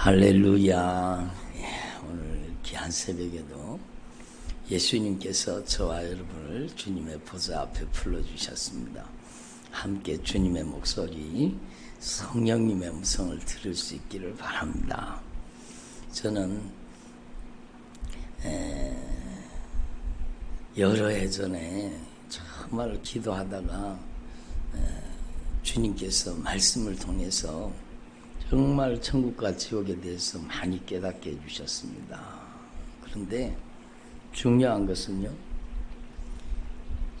할렐루야. 예, 오늘 귀한 새벽에도 예수님께서 저와 여러분을 주님의 보좌 앞에 불러주셨습니다. 함께 주님의 목소리, 성령님의 음성을 들을 수 있기를 바랍니다. 저는 에, 여러 해 전에 정말 기도하다가 에, 주님께서 말씀을 통해서 정말 천국과 지옥에 대해서 많이 깨닫게 해주셨습니다. 그런데 중요한 것은요,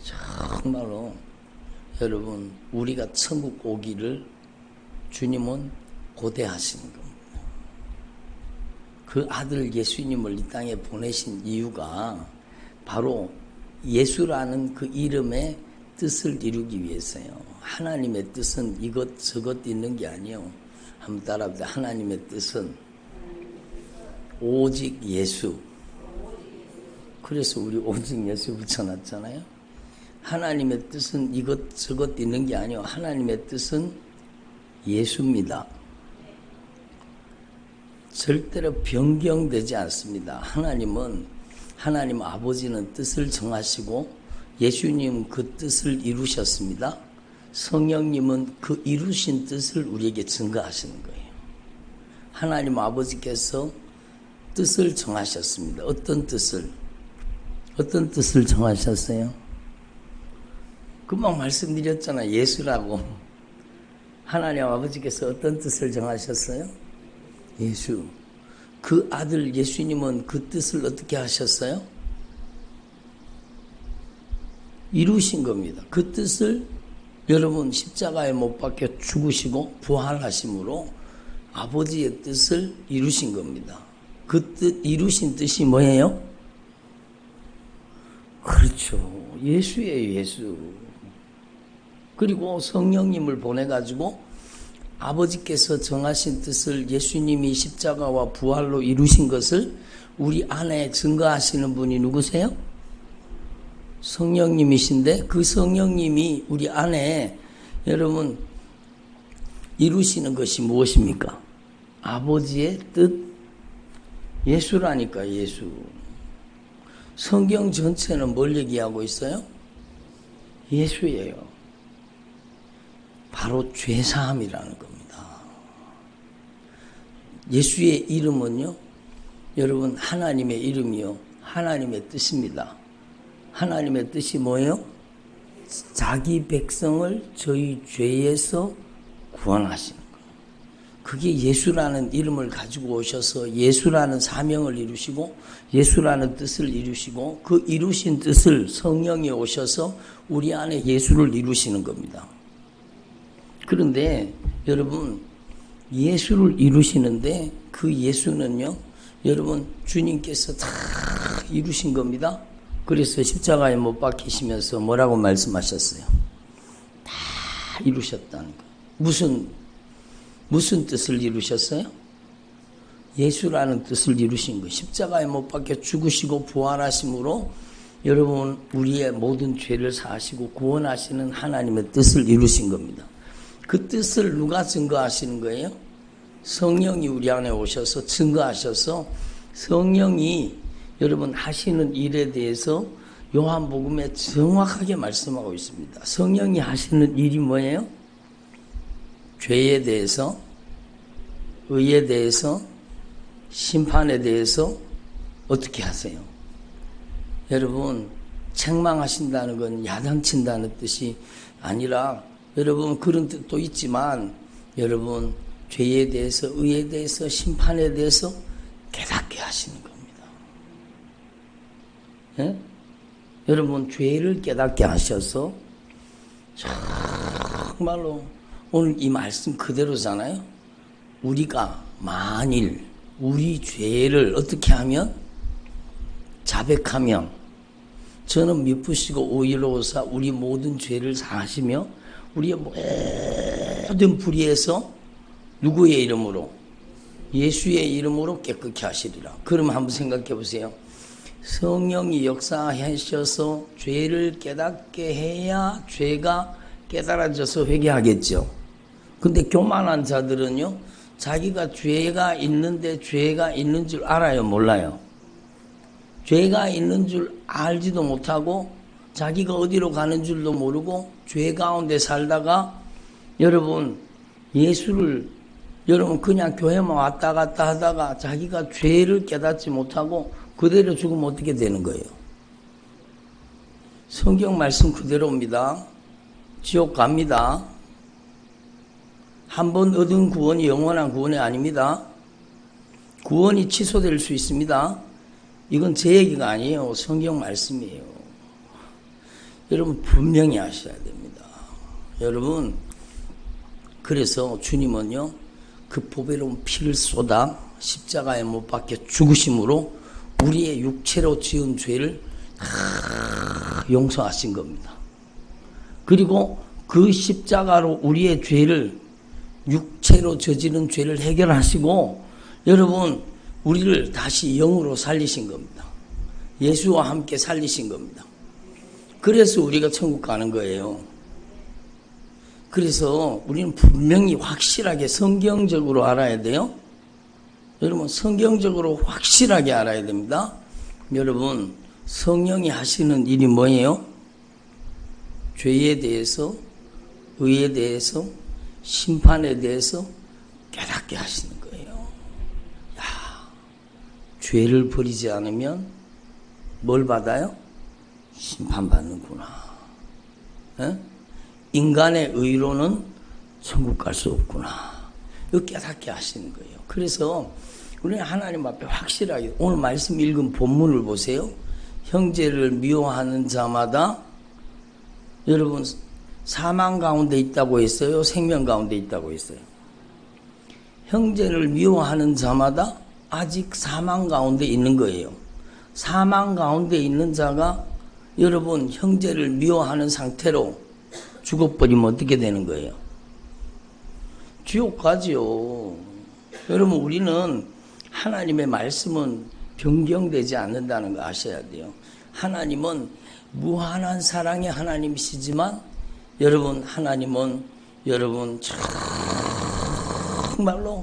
정말로 여러분, 우리가 천국 오기를 주님은 고대하시는 겁니다. 그 아들 예수님을 이 땅에 보내신 이유가 바로 예수라는 그 이름의 뜻을 이루기 위해서요. 하나님의 뜻은 이것 저것 있는 게 아니요. 한번 따라합니다. 하나님의 뜻은 오직 예수. 그래서 우리 오직 예수 붙여놨잖아요. 하나님의 뜻은 이것 저것 있는 게 아니요. 하나님의 뜻은 예수입니다. 절대로 변경되지 않습니다. 하나님은 하나님 아버지는 뜻을 정하시고 예수님 그 뜻을 이루셨습니다. 성령님은 그 이루신 뜻을 우리에게 증거하시는 거예요. 하나님 아버지께서 뜻을 정하셨습니다. 어떤 뜻을? 어떤 뜻을 정하셨어요? 금방 말씀드렸잖아요. 예수라고. 하나님 아버지께서 어떤 뜻을 정하셨어요? 예수. 그 아들 예수님은 그 뜻을 어떻게 하셨어요? 이루신 겁니다. 그 뜻을 여러분 십자가에 못 박혀 죽으시고 부활하심으로 아버지의 뜻을 이루신 겁니다. 그 뜻 이루신 뜻이 뭐예요? 그렇죠. 예수예요, 예수. 그리고 성령님을 보내 가지고 아버지께서 정하신 뜻을 예수님이 십자가와 부활로 이루신 것을 우리 안에 증거하시는 분이 누구세요? 성령님이신데 그 성령님이 우리 안에 여러분 이루시는 것이 무엇입니까? 아버지의 뜻 예수라니까 예수. 성경 전체는 뭘 얘기하고 있어요? 예수예요. 바로 죄사함이라는 겁니다. 예수의 이름은요, 여러분 하나님의 이름이요, 하나님의 뜻입니다. 하나님의 뜻이 뭐예요? 자기 백성을 저희 죄에서 구원하시는 거예요. 그게 예수라는 이름을 가지고 오셔서 예수라는 사명을 이루시고 예수라는 뜻을 이루시고 그 이루신 뜻을 성령이 오셔서 우리 안에 예수를 이루시는 겁니다. 그런데 여러분 예수를 이루시는데 그 예수는요 여러분 주님께서 다 이루신 겁니다. 그래서 십자가에 못 박히시면서 뭐라고 말씀하셨어요? 다 이루셨다는 거. 무슨 무슨 뜻을 이루셨어요? 예수라는 뜻을 이루신 거. 십자가에 못 박혀 죽으시고 부활하심으로 여러분 우리의 모든 죄를 사하시고 구원하시는 하나님의 뜻을 이루신 겁니다. 그 뜻을 누가 증거하시는 거예요? 성령이 우리 안에 오셔서 증거하셔서 성령이 여러분 하시는 일에 대해서 요한복음에 정확하게 말씀하고 있습니다. 성령이 하시는 일이 뭐예요? 죄에 대해서, 의에 대해서, 심판에 대해서 어떻게 하세요? 여러분, 책망하신다는 건 야단친다는 뜻이 아니라 여러분 그런 뜻도 있지만 여러분 죄에 대해서, 의에 대해서, 심판에 대해서 깨닫게 하시는 거예요. 예? 여러분 죄를 깨닫게 하셔서 정말로 오늘 이 말씀 그대로잖아요. 우리가 만일 우리 죄를 어떻게 하면 자백하면 저는 미쁘시고 오일로사 우리 모든 죄를 사하시며 우리의 모든 불의에서 누구의 이름으로 예수의 이름으로 깨끗게 하시리라. 그럼 한번 생각해 보세요. 성령이 역사하셔서 죄를 깨닫게 해야 죄가 깨달아져서 회개하겠죠. 근데 교만한 자들은요, 자기가 죄가 있는데 죄가 있는 줄 알아요, 몰라요? 죄가 있는 줄 알지도 못하고 자기가 어디로 가는 줄도 모르고 죄 가운데 살다가 여러분 예수를 여러분 그냥 교회만 왔다 갔다 하다가 자기가 죄를 깨닫지 못하고 그대로 죽으면 어떻게 되는 거예요? 성경 말씀 그대로입니다. 지옥 갑니다. 한 번 얻은 구원이 영원한 구원이 아닙니다. 구원이 취소될 수 있습니다. 이건 제 얘기가 아니에요. 성경 말씀이에요. 여러분 분명히 아셔야 됩니다. 여러분 그래서 주님은요 그 보배로운 피를 쏟아 십자가에 못 박혀 죽으심으로 우리의 육체로 지은 죄를 다 용서하신 겁니다. 그리고 그 십자가로 우리의 죄를 육체로 저지른 죄를 해결하시고 여러분 우리를 다시 영으로 살리신 겁니다. 예수와 함께 살리신 겁니다. 그래서 우리가 천국 가는 거예요. 그래서 우리는 분명히 확실하게 성경적으로 알아야 돼요. 여러분 성경적으로 확실하게 알아야 됩니다. 여러분 성령이 하시는 일이 뭐예요? 죄에 대해서 의에 대해서 심판에 대해서 깨닫게 하시는 거예요. 야, 죄를 버리지 않으면 뭘 받아요? 심판받는구나. 에? 인간의 의로는 천국 갈 수 없구나. 깨닫게 하시는 거예요. 그래서 우리는 하나님 앞에 확실하게 오늘 말씀 읽은 본문을 보세요. 형제를 미워하는 자마다 여러분 사망 가운데 있다고 했어요. 생명 가운데 있다고 했어요. 형제를 미워하는 자마다 아직 사망 가운데 있는 거예요. 사망 가운데 있는 자가 여러분 형제를 미워하는 상태로 죽어버리면 어떻게 되는 거예요? 지옥 가지요. 여러분 우리는 하나님의 말씀은 변경되지 않는다는 거 아셔야 돼요. 하나님은 무한한 사랑의 하나님이시지만 여러분 하나님은 여러분 정말로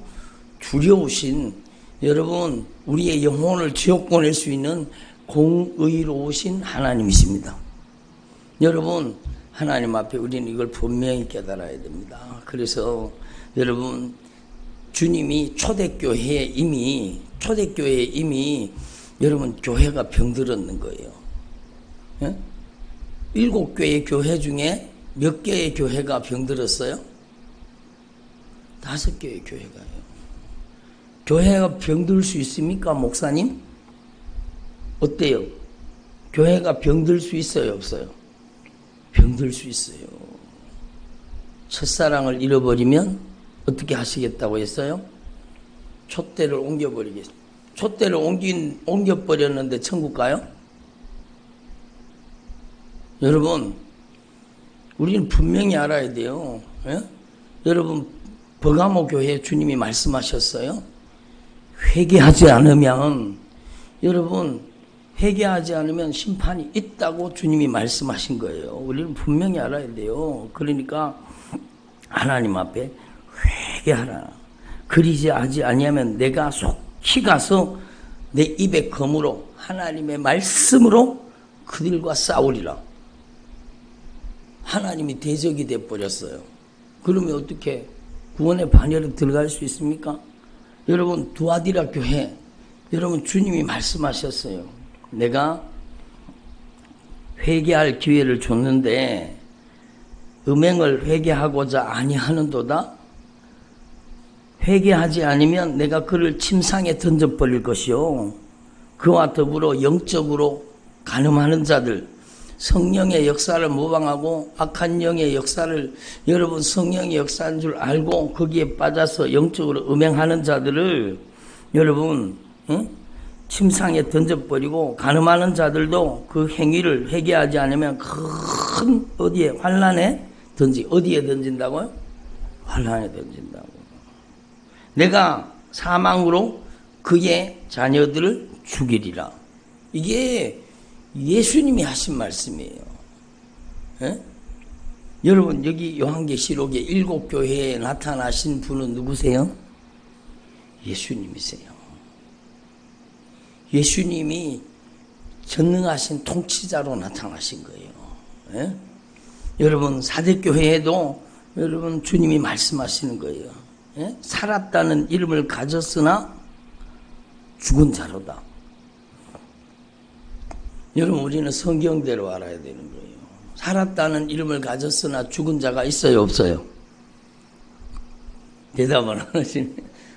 두려우신 여러분 우리의 영혼을 지옥 보낼 수 있는 공의로우신 하나님이십니다. 여러분 하나님 앞에 우리는 이걸 분명히 깨달아야 됩니다. 그래서 여러분 주님이 초대교회에 이미 초대교회에 이미 여러분 교회가 병들었는 거예요. 예? 일곱 개의 교회 중에 몇 개의 교회가 병들었어요? 다섯 개의 교회가요. 교회가 병들 수 있습니까, 목사님? 어때요? 교회가 병들 수 있어요, 없어요? 병들 수 있어요. 첫사랑을 잃어버리면 어떻게 하시겠다고 했어요? 촛대를 옮겨버리겠. 촛대를 옮긴, 옮겨버렸는데 천국 가요? 여러분, 우리는 분명히 알아야 돼요. 예? 여러분, 버가모 교회 주님이 말씀하셨어요. 회개하지 않으면, 여러분, 회개하지 않으면 심판이 있다고 주님이 말씀하신 거예요. 우리는 분명히 알아야 돼요. 그러니까 하나님 앞에 회개하라. 그리지 하지 아니하면 내가 속히 가서 내 입의 검으로 하나님의 말씀으로 그들과 싸우리라. 하나님이 대적이 돼 버렸어요. 그러면 어떻게 구원의 반열에 들어갈 수 있습니까? 여러분 두아디라 교회 여러분 주님이 말씀하셨어요. 내가 회개할 기회를 줬는데 음행을 회개하고자 아니하는도다. 회개하지 않으면 내가 그를 침상에 던져버릴 것이요. 그와 더불어 영적으로 가늠하는 자들, 성령의 역사를 모방하고 악한 영의 역사를 여러분 성령의 역사인 줄 알고 거기에 빠져서 영적으로 음행하는 자들을 여러분 응? 침상에 던져버리고 가늠하는 자들도 그 행위를 회개하지 않으면 큰 어디에 환란에 던지 어디에 던진다고요? 환란에 던진다고. 내가 사망으로 그의 자녀들을 죽이리라. 이게 예수님이 하신 말씀이에요. 예? 여러분 여기 요한계시록에 일곱 교회에 나타나신 분은 누구세요? 예수님이세요. 예수님이 전능하신 통치자로 나타나신 거예요. 예? 여러분 사대교회에도 여러분 주님이 말씀하시는 거예요. 예? 살았다는 이름을 가졌으나 죽은 자로다. 여러분 우리는 성경대로 알아야 되는 거예요. 살았다는 이름을 가졌으나 죽은 자가 있어요, 없어요? 대답을 안 하시네.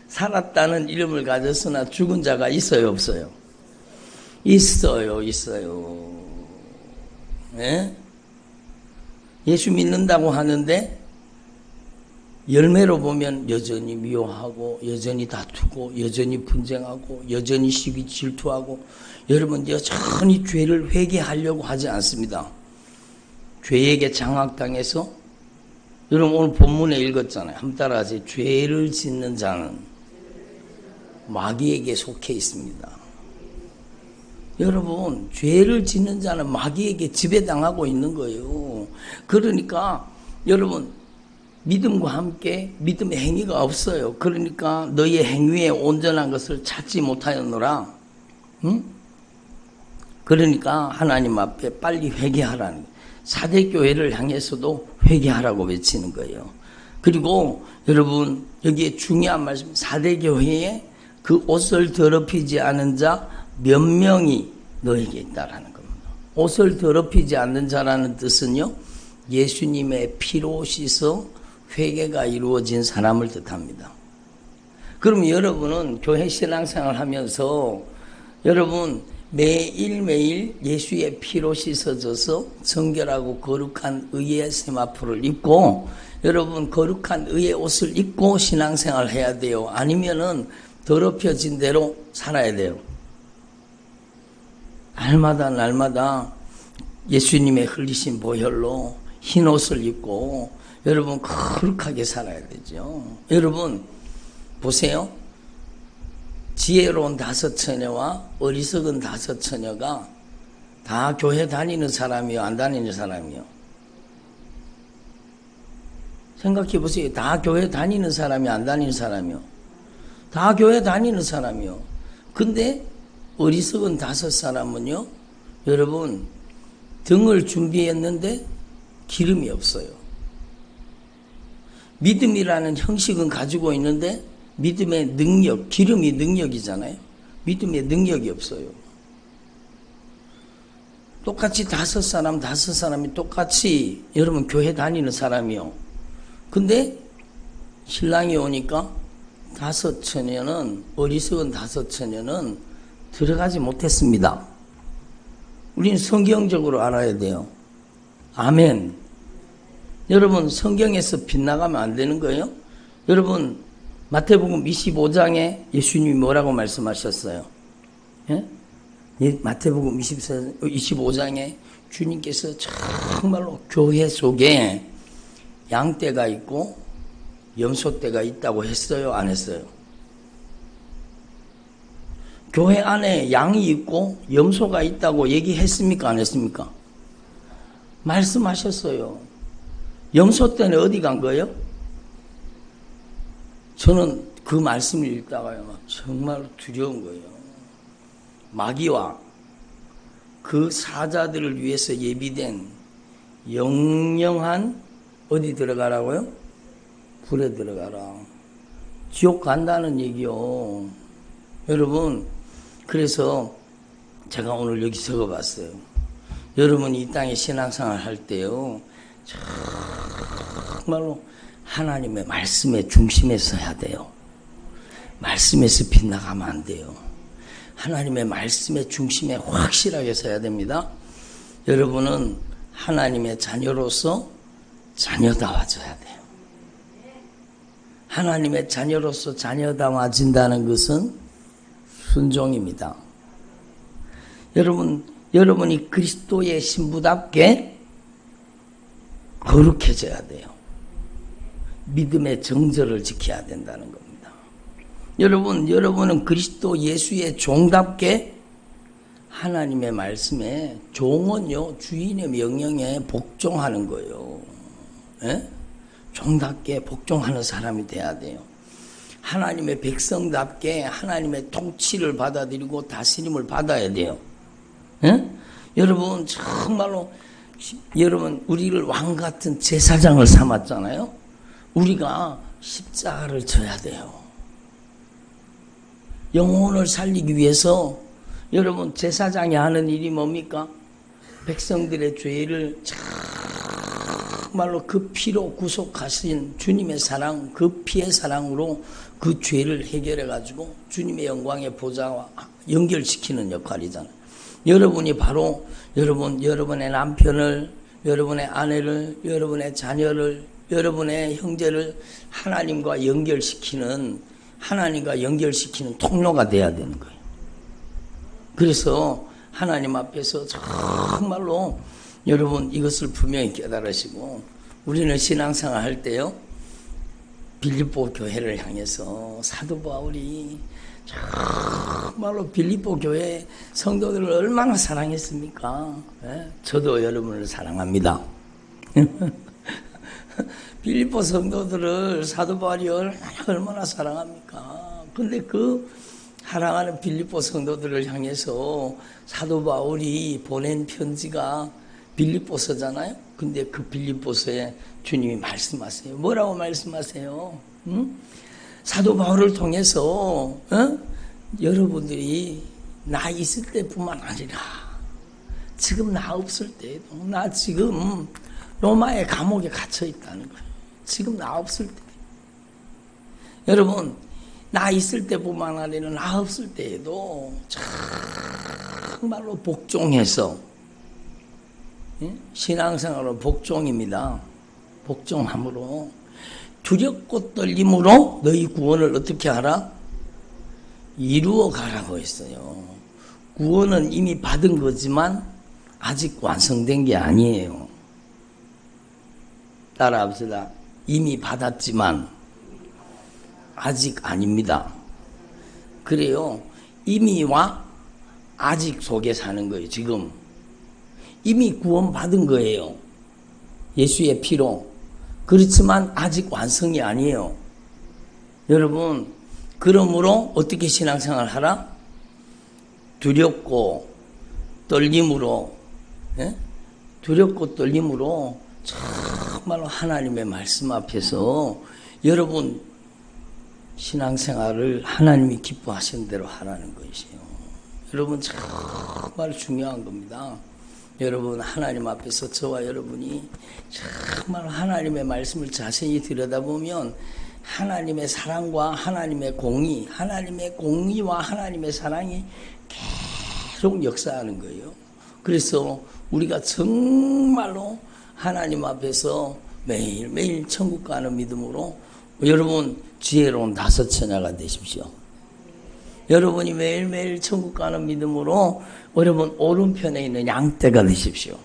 살았다는 이름을 가졌으나 죽은 자가 있어요, 없어요? 있어요, 있어요. 예? 예수 믿는다고 하는데 열매로 보면 여전히 미워하고 여전히 다투고 여전히 분쟁하고 여전히 시기 질투하고 여러분 여전히 죄를 회개하려고 하지 않습니다. 죄에게 장악당해서 여러분 오늘 본문에 읽었잖아요. 한번 따라하세요. 죄를 짓는 자는 마귀에게 속해 있습니다. 여러분, 죄를 짓는 자는 마귀에게 지배당하고 있는 거예요. 그러니까 여러분, 믿음과 함께 믿음의 행위가 없어요. 그러니까 너의 행위에 온전한 것을 찾지 못하였노라. 응? 그러니까 하나님 앞에 빨리 회개하라는 사대 교회를 향해서도 회개하라고 외치는 거예요. 그리고 여러분 여기에 중요한 말씀 사대 교회에 그 옷을 더럽히지 않은 자 몇 명이 너에게 있다라는 겁니다. 옷을 더럽히지 않는 자라는 뜻은요. 예수님의 피로 씻어 회개가 이루어진 사람을 뜻합니다. 그럼 여러분은 교회 신앙생활 하면서 여러분 매일매일 예수의 피로 씻어져서 정결하고 거룩한 의의 세마포를 입고 여러분 거룩한 의의 옷을 입고 신앙생활 해야 돼요. 아니면은 더럽혀진 대로 살아야 돼요. 날마다 날마다 예수님의 흘리신 보혈로 흰 옷을 입고 여러분 거룩하게 살아야 되죠. 여러분 보세요. 지혜로운 다섯 처녀와 어리석은 다섯 처녀가 다 교회 다니는 사람이요, 안 다니는 사람이요. 생각해 보세요. 다 교회 다니는 사람이 안 다니는 사람이요. 다 교회 다니는 사람이요. 근데 어리석은 다섯 사람은요, 여러분, 등을 준비했는데 기름이 없어요. 믿음이라는 형식은 가지고 있는데 믿음의 능력, 기름이 능력이잖아요. 믿음의 능력이 없어요. 똑같이 다섯 사람, 다섯 사람이 똑같이 여러분 교회 다니는 사람이요. 근데 신랑이 오니까 다섯 처녀는, 어리석은 다섯 처녀는 들어가지 못했습니다. 우리는 성경적으로 알아야 돼요. 아멘. 여러분, 성경에서 빗나가면 안 되는 거예요? 여러분, 마태복음 25장에 예수님이 뭐라고 말씀하셨어요? 예? 예 마태복음 25장에 주님께서 정말로 교회 속에 양떼가 있고 염소떼가 있다고 했어요? 안 했어요? 교회 안에 양이 있고 염소가 있다고 얘기했습니까? 안 했습니까? 말씀하셨어요. 염소떼는 어디 간 거예요? 저는 그 말씀을 읽다가요, 막 정말 두려운 거예요. 마귀와 그 사자들을 위해서 예비된 영영한 어디 들어가라고요? 불에 들어가라. 지옥 간다는 얘기요. 여러분, 그래서 제가 오늘 여기 적어 봤어요. 여러분이 이 땅에 신앙생활 할 때요, 정말로 하나님의 말씀의 중심에 서야 돼요. 말씀에서 빗나가면 안 돼요. 하나님의 말씀의 중심에 확실하게 서야 됩니다. 여러분은 하나님의 자녀로서 자녀다워져야 돼요. 하나님의 자녀로서 자녀다워진다는 것은 순종입니다. 여러분, 여러분이 그리스도의 신부답게 거룩해져야 돼요. 믿음의 정절을 지켜야 된다는 겁니다. 여러분, 여러분은 그리스도 예수의 종답게 하나님의 말씀에 종은요, 주인의 명령에 복종하는 거예요. 에? 예? 종답게 복종하는 사람이 돼야 돼요. 하나님의 백성답게 하나님의 통치를 받아들이고 다스림을 받아야 돼요. 예? 여러분 정말로 여러분 우리를 왕 같은 제사장을 삼았잖아요. 우리가 십자가를 져야 돼요. 영혼을 살리기 위해서 여러분 제사장이 하는 일이 뭡니까? 백성들의 죄를 정말로 그 피로 구속하신 주님의 사랑, 그 피의 사랑으로 그 죄를 해결해 가지고 주님의 영광의 보좌와 연결시키는 역할이잖아요. 여러분이 바로 여러분 여러분의 남편을 여러분의 아내를 여러분의 자녀를 여러분의 형제를 하나님과 연결시키는 하나님과 연결시키는 통로가 돼야 되는 거예요. 그래서 하나님 앞에서 정말로 여러분 이것을 분명히 깨달으시고 우리는 신앙생활 할 때요 빌립보 교회를 향해서 사도 바울이 정말로 빌립보 교회 성도들을 얼마나 사랑했습니까? 예? 저도 여러분을 사랑합니다. 빌립보 성도들을 사도 바울이 얼마나, 얼마나 사랑합니까? 근데 그 사랑하는 빌립보 성도들을 향해서 사도 바울이 보낸 편지가 빌립보서잖아요. 근데 그 빌립보서에 주님이 말씀하세요. 뭐라고 말씀하세요? 응? 사도 바울을 통해서 어? 여러분들이 나 있을 때뿐만 아니라 지금 나 없을 때도 나 지금 로마의 감옥에 갇혀 있다는 거예요. 지금 나 없을 때. 여러분 나 있을 때뿐만 아니라 나 없을 때에도 정말로 복종해서 예? 신앙생활은 복종입니다. 복종함으로 두렵고 떨림으로 너희 구원을 어떻게 하라? 이루어 가라고 했어요. 구원은 이미 받은 거지만 아직 완성된 게 아니에요. 따라 합시다. 이미 받았지만 아직 아닙니다. 그래요. 이미와 아직 속에 사는 거예요. 지금 이미 구원받은 거예요. 예수의 피로. 그렇지만 아직 완성이 아니에요. 여러분, 그러므로 어떻게 신앙생활 하라? 두렵고 떨림으로, 예? 두렵고 떨림으로 정말로 하나님의 말씀 앞에서 여러분 신앙생활을 하나님이 기뻐하시는 대로 하라는 것이에요. 여러분 정말 중요한 겁니다. 여러분 하나님 앞에서 저와 여러분이 정말 하나님의 말씀을 자세히 들여다보면 하나님의 사랑과 하나님의 공의, 하나님의 공의와 하나님의 사랑이 계속 역사하는 거예요. 그래서 우리가 정말로 하나님 앞에서 매일매일 천국 가는 믿음으로 여러분 지혜로운 다섯 처녀가 되십시오. 여러분이 매일매일 천국 가는 믿음으로 여러분 오른편에 있는 양떼가 되십시오.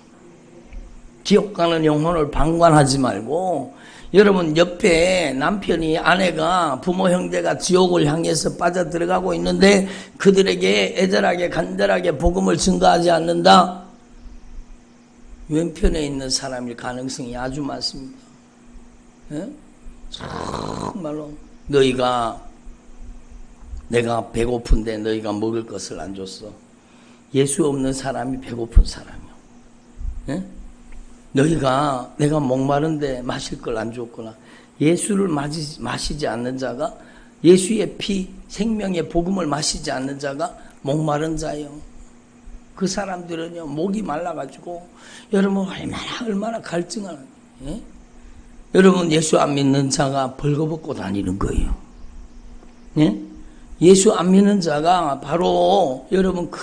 지옥 가는 영혼을 방관하지 말고 여러분 옆에 남편이 아내가 부모 형제가 지옥을 향해서 빠져 들어가고 있는데 그들에게 애절하게 간절하게 복음을 증거하지 않는다. 왼편에 있는 사람일 가능성이 아주 많습니다. 예? 정말로 너희가 내가 배고픈데 너희가 먹을 것을 안 줬어. 예수 없는 사람이 배고픈 사람이요. 예? 너희가 내가 목마른데 마실 걸 안 줬구나. 예수를 마시, 마시지 않는 자가 예수의 피, 생명의 복음을 마시지 않는 자가 목마른 자요. 그 사람들은요, 목이 말라가지고, 여러분, 얼마나, 얼마나 갈증하는, 예? 여러분, 예수 안 믿는 자가 벌거벗고 다니는 거예요. 예? 예수 안 믿는 자가 바로, 여러분, 그,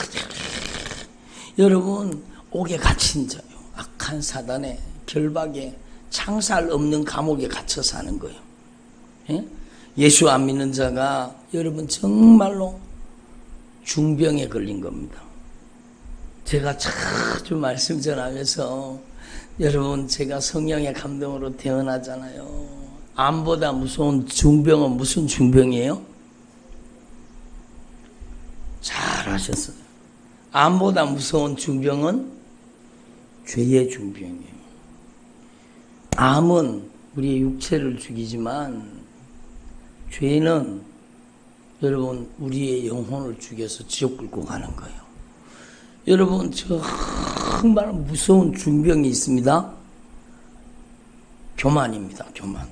여러분, 옥에 갇힌 자요. 악한 사단의 결박에 창살 없는 감옥에 갇혀 사는 거예요. 예? 예수 안 믿는 자가 여러분 정말로 중병에 걸린 겁니다. 제가 자주 말씀 전하면서 여러분 제가 성령의 감동으로 태어나잖아요. 암보다 무서운 중병은 무슨 중병이에요? 잘 하셨어요. 암보다 무서운 중병은 죄의 중병이에요. 암은 우리의 육체를 죽이지만 죄는 여러분 우리의 영혼을 죽여서 지옥 끌고 가는 거예요. 여러분 정말 무서운 중병이 있습니다. 교만입니다. 교만.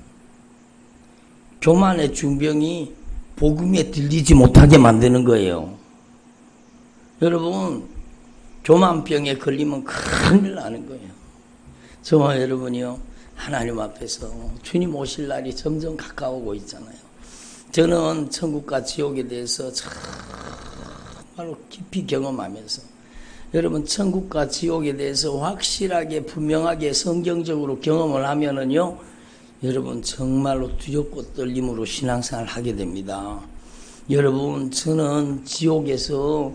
교만의 중병이 복음에 들리지 못하게 만드는 거예요. 여러분 교만병에 걸리면 큰일 나는 거예요. 저와 여러분이요 하나님 앞에서 주님 오실 날이 점점 가까우고 있잖아요. 저는 천국과 지옥에 대해서 정말로 깊이 경험하면서 여러분 천국과 지옥에 대해서 확실하게 분명하게 성경적으로 경험을 하면은요 여러분 정말로 두렵고 떨림으로 신앙생활을 하게 됩니다. 여러분 저는 지옥에서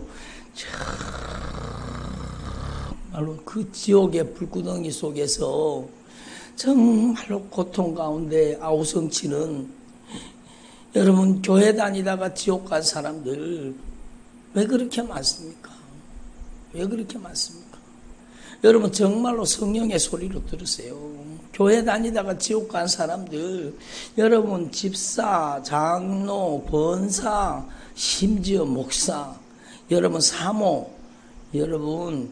정말로 그 지옥의 불구덩이 속에서 정말로 고통 가운데 아우성치는 여러분 교회 다니다가 지옥 간 사람들 왜 그렇게 많습니까? 왜 그렇게 많습니까? 여러분 정말로 성령의 소리로 들으세요. 교회 다니다가 지옥 간 사람들 여러분 집사, 장로, 권사, 심지어 목사, 여러분 사모, 여러분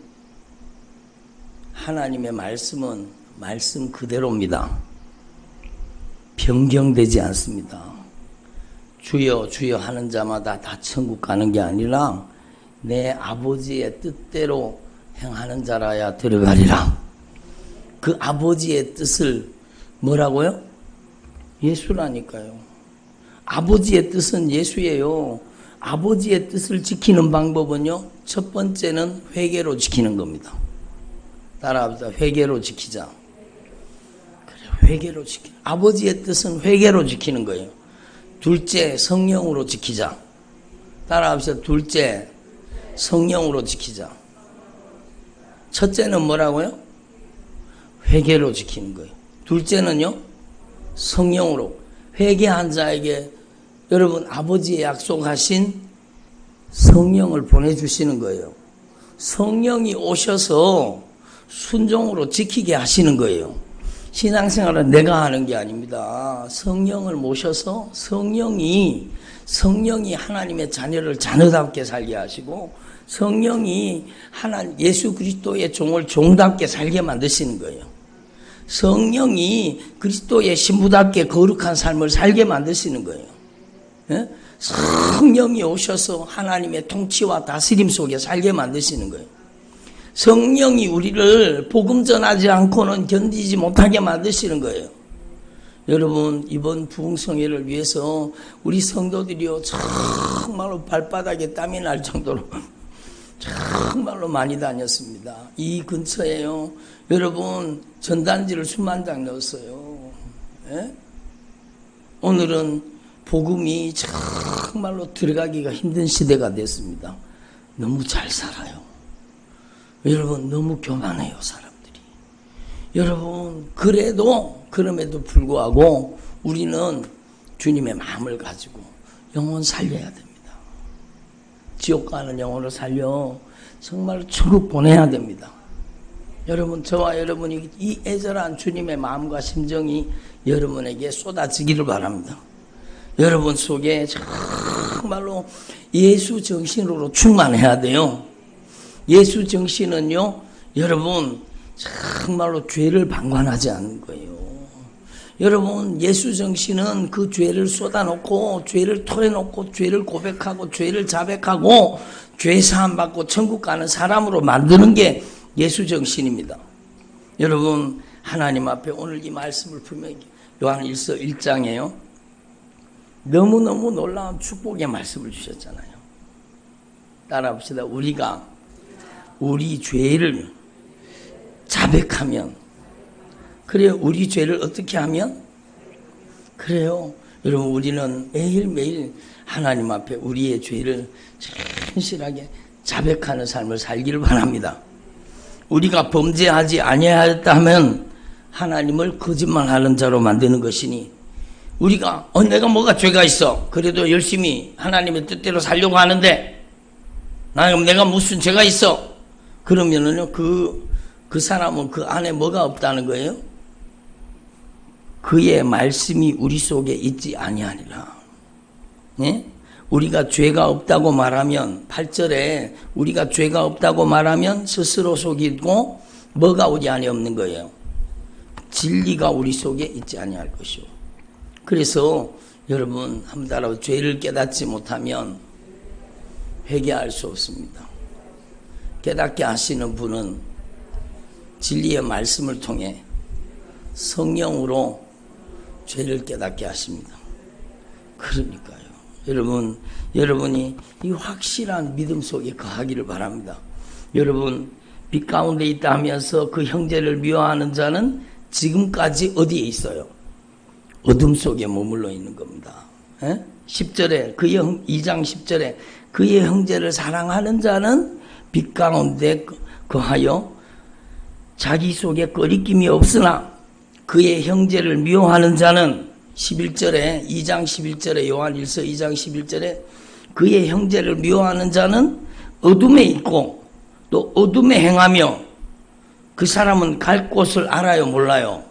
하나님의 말씀은 말씀 그대로입니다. 변경되지 않습니다. 주여 주여 하는 자마다 다 천국 가는 게 아니라 내 아버지의 뜻대로 행하는 자라야 들어가리라. 그 아버지의 뜻을 뭐라고요? 예수라니까요. 아버지의 뜻은 예수예요. 아버지의 뜻을 지키는 방법은요. 첫 번째는 회개로 지키는 겁니다. 따라합시다. 회개로 지키자. 그래, 회개로 지키. 아버지의 뜻은 회개로 지키는 거예요. 둘째, 성령으로 지키자. 따라합시다. 둘째, 성령으로 지키자. 첫째는 뭐라고요? 회개로 지키는 거예요. 둘째는요, 성령으로. 회개한 자에게 여러분 아버지의 약속하신 성령을 보내주시는 거예요. 성령이 오셔서 순종으로 지키게 하시는 거예요. 신앙생활은 내가 하는 게 아닙니다. 성령을 모셔서 성령이 성령이 하나님의 자녀를 자녀답게 살게 하시고 성령이 하나 예수 그리스도의 종을 종답게 살게 만드시는 거예요. 성령이 그리스도의 신부답게 거룩한 삶을 살게 만드시는 거예요. 예? 성령이 오셔서 하나님의 통치와 다스림 속에 살게 만드시는 거예요. 성령이 우리를 복음 전하지 않고는 견디지 못하게 만드시는 거예요. 여러분 이번 부흥성회를 위해서 우리 성도들이요 정말로 발바닥에 땀이 날 정도로 정말로 많이 다녔습니다. 이 근처에요 여러분 전단지를 수만 장 넣었어요. 예? 오늘은 복음이 정말로 들어가기가 힘든 시대가 됐습니다. 너무 잘 살아요. 여러분 너무 교만해요 사람들이. 여러분 그래도 그럼에도 불구하고 우리는 주님의 마음을 가지고 영혼 살려야 됩니다. 지옥 가는 영혼을 살려 정말 천국 보내야 됩니다. 여러분 저와 여러분이 이 애절한 주님의 마음과 심정이 여러분에게 쏟아지기를 바랍니다. 여러분 속에 정말로 예수 정신으로 충만해야 돼요. 예수 정신은요, 여러분, 정말로 죄를 방관하지 않는 거예요. 여러분, 예수 정신은 그 죄를 쏟아놓고, 죄를 토해놓고, 죄를 고백하고, 죄를 자백하고, 죄 사함 받고, 천국 가는 사람으로 만드는 게 예수 정신입니다. 여러분, 하나님 앞에 오늘 이 말씀을 분명히 요한 1서 1장에요. 너무너무 놀라운 축복의 말씀을 주셨잖아요. 따라 봅시다. 우리가 우리 죄를 자백하면 그래요. 우리 죄를 어떻게 하면 그래요. 여러분 우리는 매일매일 하나님 앞에 우리의 죄를 진실하게 자백하는 삶을 살기를 바랍니다. 우리가 범죄하지 아니하였다면 하나님을 거짓말하는 자로 만드는 것이니 우리가 어 내가 뭐가 죄가 있어 그래도 열심히 하나님의 뜻대로 살려고 하는데 나 내가 무슨 죄가 있어 그러면은요, 그, 그 사람은 그 안에 뭐가 없다는 거예요? 그의 말씀이 우리 속에 있지 아니하니라. 예? 우리가 죄가 없다고 말하면 8절에 우리가 죄가 없다고 말하면 스스로 속이고 뭐가 우리 안에 없는 거예요. 진리가 우리 속에 있지 아니할 것이요. 그래서 여러분 한 달아 죄를 깨닫지 못하면 회개할 수 없습니다. 깨닫게 하시는 분은 진리의 말씀을 통해 성령으로 죄를 깨닫게 하십니다. 그러니까요. 여러분, 여러분이 이 확실한 믿음 속에 거하기를 바랍니다. 여러분, 빛 가운데 있다 하면서 그 형제를 미워하는 자는 지금까지 어디에 있어요? 어둠 속에 머물러 있는 겁니다. 에? 10절에, 그의, 형- 2장 10절에 그의 형제를 사랑하는 자는 빛 가운데 거- 거하여 자기 속에 꺼리낌이 없으나 그의 형제를 미워하는 자는 11절에 2장 11절에 요한 1서 2장 11절에 그의 형제를 미워하는 자는 어둠에 있고 또 어둠에 행하며 그 사람은 갈 곳을 알아요 몰라요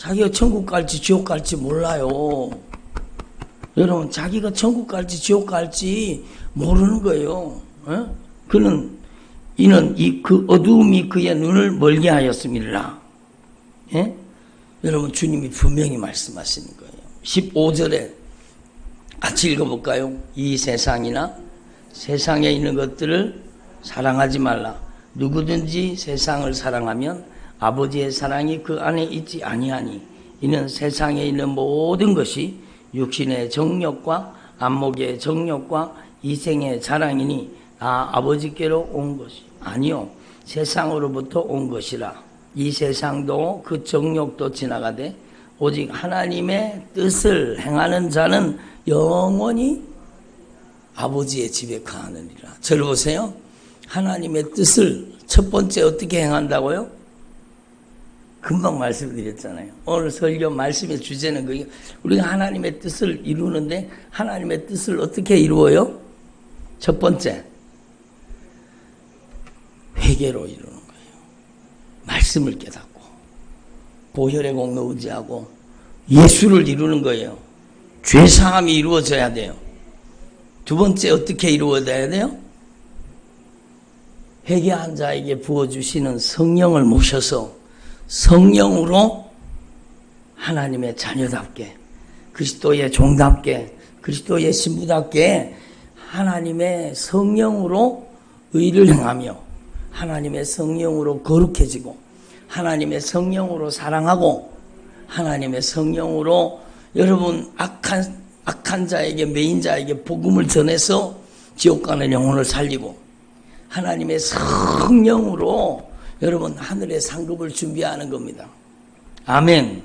자기가 천국 갈지 지옥 갈지 몰라요 여러분 자기가 천국 갈지 지옥 갈지 모르는 거예요 어? 그는 이는 이 그 어두움이 그의 눈을 멀게 하였습니다. 예? 여러분 주님이 분명히 말씀하시는 거예요. 15절에 같이 읽어볼까요? 이 세상이나 세상에 있는 것들을 사랑하지 말라. 누구든지 세상을 사랑하면 아버지의 사랑이 그 안에 있지 아니하니 이는 세상에 있는 모든 것이 육신의 정욕과 안목의 정욕과 이생의 자랑이니 다 아버지께로 온 것이 아니요 세상으로부터 온 것이라 이 세상도 그 정욕도 지나가되 오직 하나님의 뜻을 행하는 자는 영원히 아버지의 집에 가느니라. 저를 보세요. 하나님의 뜻을 첫 번째 어떻게 행한다고요? 금방 말씀드렸잖아요. 오늘 설교 말씀의 주제는 그게 우리가 하나님의 뜻을 이루는데 하나님의 뜻을 어떻게 이루어요? 첫 번째 회개로 이루는 거예요. 말씀을 깨닫고 보혈의 공로 의지하고 예수를 이루는 거예요. 죄 사함이 이루어져야 돼요. 두 번째 어떻게 이루어져야 돼요? 회개한 자에게 부어주시는 성령을 모셔서 성령으로 하나님의 자녀답게 그리스도의 종답게 그리스도의 신부답게 하나님의 성령으로 의를 행하며 하나님의 성령으로 거룩해지고 하나님의 성령으로 사랑하고 하나님의 성령으로 여러분 악한 악한 자에게 메인 자에게 복음을 전해서 지옥 가는 영혼을 살리고 하나님의 성령으로 여러분 하늘의 상급을 준비하는 겁니다. 아멘.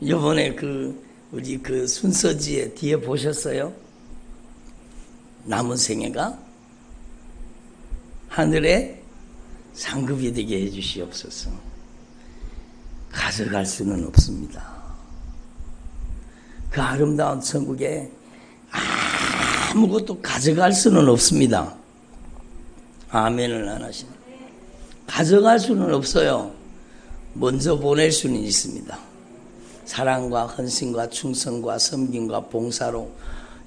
이번에 그 우리 그 순서지에 뒤에 보셨어요? 남은 생애가 하늘의 상급이 되게 해주시옵소서. 가져갈 수는 없습니다. 그 아름다운 천국에 아무것도 가져갈 수는 없습니다. 아멘을 안 하시네. 가져갈 수는 없어요. 먼저 보낼 수는 있습니다. 사랑과 헌신과 충성과 섬김과 봉사로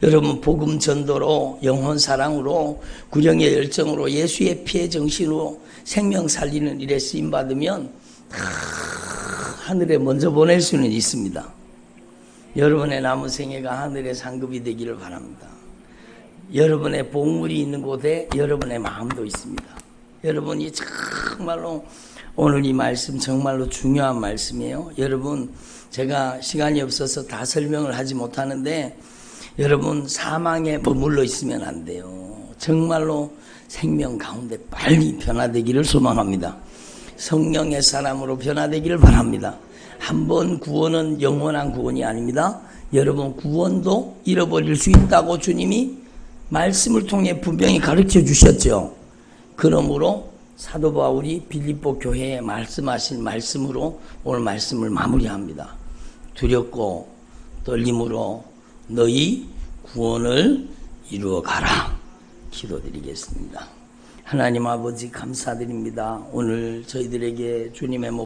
여러분 복음 전도로 영혼 사랑으로 구령의 열정으로 예수의 피의 정신으로 생명 살리는 일에 쓰임 받으면 하늘에 먼저 보낼 수는 있습니다. 여러분의 남은 생애가 하늘의 상급이 되기를 바랍니다. 여러분의 복물이 있는 곳에 여러분의 마음도 있습니다. 여러분이 정말로 오늘 이 말씀 정말로 중요한 말씀이에요. 여러분 제가 시간이 없어서 다 설명을 하지 못하는데 여러분 사망에 머물러 있으면 안 돼요. 정말로 생명 가운데 빨리 변화되기를 소망합니다. 성령의 사람으로 변화되기를 바랍니다. 한 번 구원은 영원한 구원이 아닙니다. 여러분 구원도 잃어버릴 수 있다고 주님이 말씀을 통해 분명히 가르쳐 주셨죠. 그러므로 사도 바울이 빌립보 교회에 말씀하신 말씀으로 오늘 말씀을 마무리합니다. 두렵고 떨림으로 너희 구원을 이루어 가라. 기도드리겠습니다. 하나님 아버지 감사드립니다. 오늘 저희들에게 주님의 목